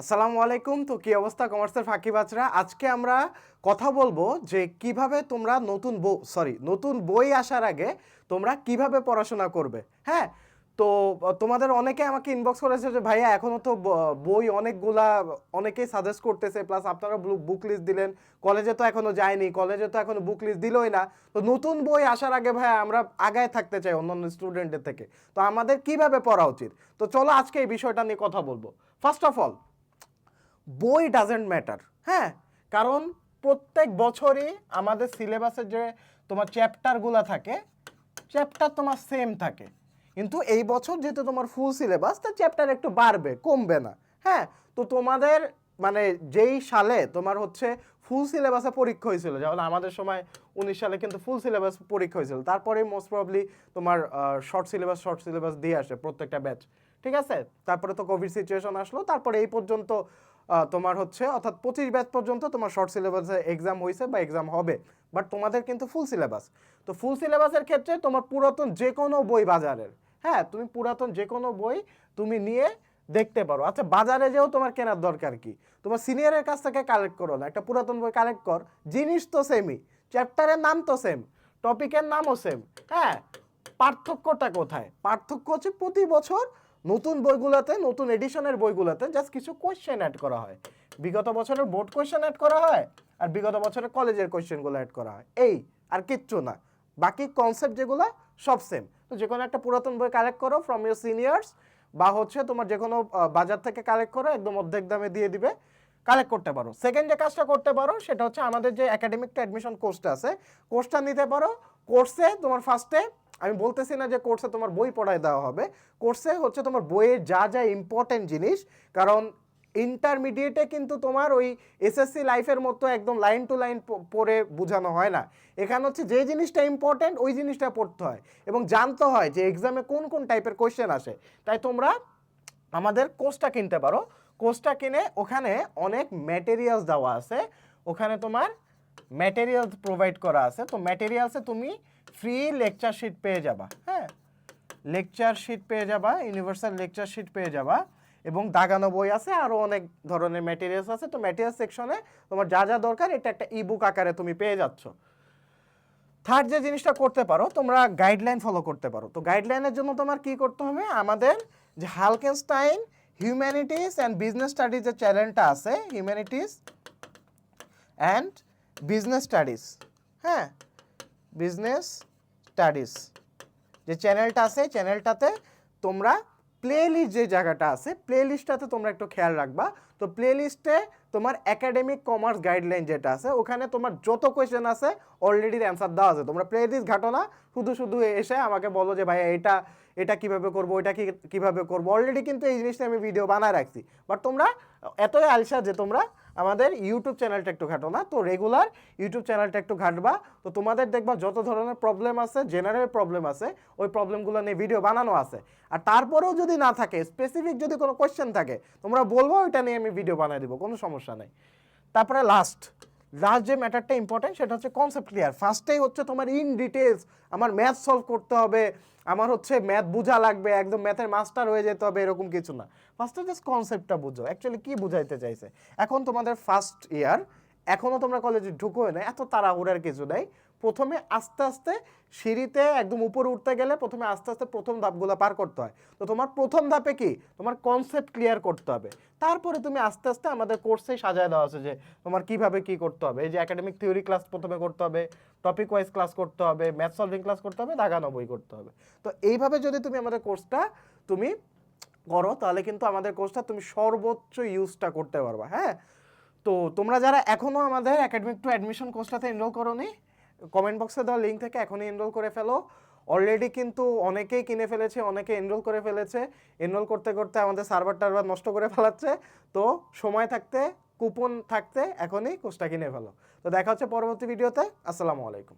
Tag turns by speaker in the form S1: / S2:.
S1: আসসালামু আলাইকুম, তো কি অবস্থা কমার্সের ফাঁকিবাজরা আজকে আমরা কথা বলব যে কীভাবে তোমরা নতুন বই সরি নতুন বই আসার আগে তোমরা কীভাবে পড়াশোনা করবে হ্যাঁ? তো তোমাদের অনেকে আমাকে ইনবক্স করেছে যে, ভাইয়া এখনও তো বই অনেকগুলা অনেকেই সাজেস্ট করতেছে প্লাস আপনারা বুক লিস্ট দিলেন। কলেজে তো এখনও যায়নি কলেজে তো এখনও বুক লিস্ট দিলই না। তো নতুন বই আসার আগে, ভাইয়া, আমরা আগায় থাকতে চাই অন্যান্য স্টুডেন্টের থেকে। তো আমাদের কীভাবে পড়া উচিত? তো চলো আজকে এই বিষয়টা নিয়ে কথা বলব। ফার্স্ট অফ অল বই ডাজেন্ট ম্যাটার হ্যাঁ? কারণ প্রত্যেক বছরই আমাদের সিলেবাসের যে তোমার চ্যাপ্টারগুলো থাকে চ্যাপ্টার তোমার সেম থাকে। কিন্তু এই বছর যেহেতু তোমার ফুল সিলেবাস তা চ্যাপ্টার একটু বাড়বে, কমবে না হ্যাঁ? তো তোমাদের মানে যেই সালে তোমার হচ্ছে ফুল সিলেবাসে পরীক্ষা হয়েছিল, যেমন আমাদের সময় উনিশ সালে কিন্তু ফুল সিলেবাস পরীক্ষা হয়েছিল, তারপরে মোস্ট প্রবলি তোমার শর্ট সিলেবাস শর্ট সিলেবাস দিয়ে আসে প্রত্যেকটা ব্যাচ ঠিক আছে? তারপরে তো কোভিড সিচুয়েশন আসলো, তারপরে এই পর্যন্ত তোমার হচ্ছে, অর্থাৎ পঁচিশ ব্যাচ পর্যন্ত তোমার শর্ট সিলেবাসে এক্সাম হয়েছে বা এক্সাম হবে। বাট তোমাদের কিন্তু ফুল সিলেবাস তো ফুল সিলেবাসের ক্ষেত্রে তোমার পুরাতন যে কোনো বই বাজারের হ্যাঁ তুমি পুরাতন যে কোনো বই তুমি নিয়ে দেখতে পারো। আচ্ছা বাজারে যেও তোমার কেনার দরকার কি? তোমার সিনিয়রের কাছ থেকে কালেক্ট করো না। একটা পুরাতন বই কালেক্ট কর। জিনিস তো সেমই চ্যাপ্টারের নাম তো সেম টপিকের নামও সেম হ্যাঁ পার্থক্যটা কোথায়? পার্থক্য হচ্ছে প্রতি বছর নতুন বইগুলোতে, নতুন এডিশনের বইগুলোতে জাস্ট কিছু কোয়েশ্চেন অ্যাড করা হয়। বিগত বছরের বোর্ড কোয়েশ্চেন অ্যাড করা হয় আর বিগত বছরের কলেজের কোয়েশ্চেনগুলো অ্যাড করা হয়। এই, আর কিচ্ছু না। বাকি কনসেপ্ট যেগুলো, সব সেম তো যে কোনো একটা পুরাতন বই কালেক্ট করো ফ্রম ইয়ার সিনিয়র্স বা হচ্ছে তোমার যে কোনো বাজার থেকে কালেক্ট করো, একদম অর্ধেক দামে দিয়ে দিবে। কালেক্ট করতে পারো। সেকেন্ড যে কাজটা করতে পারো, সেটা হচ্ছে আমাদের যে একাডেমিক অ্যাডমিশন কোর্সটা আছে কোর্সটা নিতে পারো। কোর্সে তোমার ফার্স্টে আমি বলতেছি না যে কোর্সে তোমার বই পড়ায় দেওয়া হবে। কোর্সে হচ্ছে তোমার বইয়ের যা যা ইম্পর্টেন্ট জিনিস, কারণ ইন্টারমিডিয়েটে কিন্তু তোমার ওই এসএসসি লাইফের মতো একদম লাইন টু লাইন পড়ে বোঝানো হয় না। এখানে হচ্ছে যে জিনিসটা ইম্পর্টেন্ট ওই জিনিসটা পড়তে হয়। এবং জানতে হয় যে এক্সামে কোন কোন টাইপের কোয়েশ্চেন আসে। তাই তোমরা আমাদের কোর্সটা কিনতে পারো। কোর্সটা কিনে ওখানে অনেক ম্যাটেরিয়ালস দেওয়া আছে। ওখানে তোমার ম্যাটেরিয়ালস প্রোভাইড করা আছে, তো ম্যাটেরিয়ালসে তুমি ফ্রি লেকচার শিট পেয়ে যাবা হ্যাঁ? লেকচার শিট পেয়ে যাবা ইউনিভার্সাল লেকচার শিট পেয়ে যাবা এবং দাগানো বই আছে আরও অনেক ধরনের ম্যাটেরিয়ালস আছে, তো ম্যাটেরিয়াল সেকশনে তোমার যা যা দরকার, এটা একটা ইবুক আকারে তুমি পেয়ে যাচ্ছ। থার্ড যে জিনিসটা করতে পারো, তোমরা গাইডলাইন ফলো করতে পারো। তো গাইডলাইনের জন্য তোমার কি করতে হবে? আমাদের যে হালকেনস্টাইন হিউম্যানিটিস অ্যান্ড বিজনেস স্টাডিজ যে চ্যানেলটা আছে হিউম্যানিটিস অ্যান্ড বিজনেস স্টাডিজ হ্যাঁ বিজনেস স্টাডিজ যে চ্যানেলটা আছে চ্যানেলটাতে তোমরা প্লে লিস্ট যে জায়গাটা আছে প্লে লিস্টটাতে তোমরা একটু খেয়াল রাখবা। তো প্লে লিস্টে তোমার একাডেমিক কমার্স গাইডলাইন যেটা আছে, ওখানে তোমার যত কোয়েশ্চেন আছে অলরেডি অ্যান্সার দেওয়া আছে। তোমরা প্লে লিস্ট ঘাটো না, শুধু শুধু এসে আমাকে বলো যে, ভাই, এটা এটা কীভাবে করব, এটা কি, কীভাবে করব? অলরেডি কিন্তু এই জিনিসটা আমি ভিডিও বানায় রাখছি। বাট তোমরা, এতই আলসা যে তোমরা আমাদের ইউটিউব চ্যানেলটা একটু ঘাটো না? তো রেগুলার ইউটিউব চ্যানেলটা একটু ঘাটবা। তো তোমাদের দেখবা যত ধরনের প্রবলেম আছে জেনারেল প্রবলেম আছে, ওই প্রবলেমগুলো নিয়ে ভিডিও বানানো আছে। আর তারপরেও যদি না থাকে স্পেসিফিক যদি কোনো কোয়েশ্চেন থাকে, তোমরা বলব, ওইটা নিয়ে আমি ভিডিও বানিয়ে দেবো, কোনো সমস্যা নেই। তারপরে লাস্ট লাস্ট যে ম্যাটারটা ইম্পর্টেন্ট সেটা হচ্ছে কনসেপ্ট ক্লিয়ার ফার্স্টেই হচ্ছে তোমার ইন ডিটেলস আমার ম্যাথ সলভ করতে হবে, আমার হচ্ছে ম্যাথ বোঝা লাগবে, একদম ম্যাথের মাস্টার হয়ে যেতে হবে, এরকম কিছু না। ফার্স্টে জাস্ট কনসেপ্টটা বুঝো। অ্যাকচুয়ালি কি বুঝাইতে চাইছে? এখন তোমাদের ফার্স্ট ইয়ার এখনও তোমরা কলেজে ঢুকোয় না এত তাড়াহুড়ার কিছু নেই। প্রথমে আস্তে আস্তে সিঁড়িতে একদম উপরে উঠতে গেলে প্রথমে আস্তে আস্তে প্রথম ধাপগুলো পার করতে হয়। তো তোমার প্রথম ধাপে কি? তোমার কনসেপ্ট ক্লিয়ার করতে হবে। তারপরে তুমি আস্তে আস্তে আমাদের কোর্সেই সাজায় দেওয়া আছে যে তোমার কীভাবে কি করতে হবে। এই যে একাডেমিক থিওরি ক্লাস প্রথমে করতে হবে টপিক ওয়াইজ ক্লাস করতে হবে ম্যাথ সলভিং ক্লাস করতে হবে দাগানো বই করতে হবে। তো এইভাবে যদি তুমি আমাদের কোর্সটা তুমি করো, তাহলে কিন্তু আমাদের কোর্সটা তুমি সর্বোচ্চ ইউজটা করতে পারবা হ্যাঁ? তো তোমরা যারা এখনও আমাদের একাডেমিক টু অ্যাডমিশন কোর্সটাতে এনরোল করো নি কমেন্ট বক্সে দেওয়া লিঙ্ক থেকে এখনই এনরোল করে ফেলো। অলরেডি কিন্তু অনেকেই কিনে ফেলেছে, অনেকে এনরোল করে ফেলেছে। এনরোল করতে করতে আমাদের সার্ভার টার্ভার নষ্ট করে ফেলাচ্ছে। তো সময় থাকতে কুপন থাকতে এখনই কোর্সটা কিনে ফেলো। তো দেখা হচ্ছে পরবর্তী ভিডিওতে আসসালামু আলাইকুম।